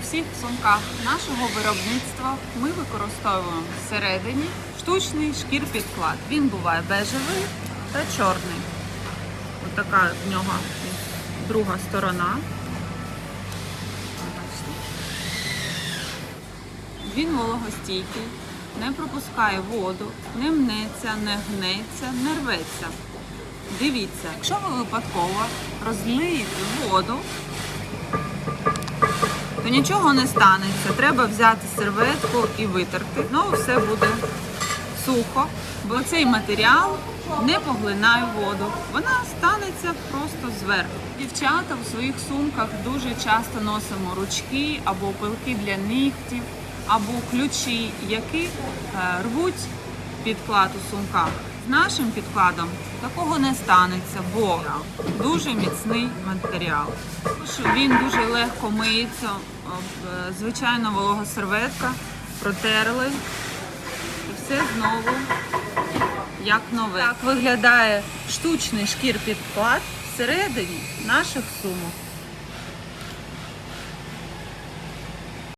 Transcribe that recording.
У всіх сумках нашого виробництва ми використовуємо всередині штучний шкір підклад. Він буває бежевий та чорний. Ось така в нього друга сторона. Він вологостійкий, не пропускає воду, не мнеться, не гнеться, не рветься. Дивіться, якщо ви випадково розлиєте воду, нічого не станеться. Треба взяти серветку і витерти. Знову все буде сухо, бо цей матеріал не поглинає воду. Вона станеться просто зверху. Дівчата в своїх сумках дуже часто носимо ручки або пилки для нігтів, або ключі, які е, рвуть підклад у сумках. З нашим підкладом такого не станеться, бо дуже міцний матеріал. Він дуже легко миється, е, звичайно, волога серветка, протерли і все знову як нове. Так виглядає штучний шкір підклад всередині наших сумок.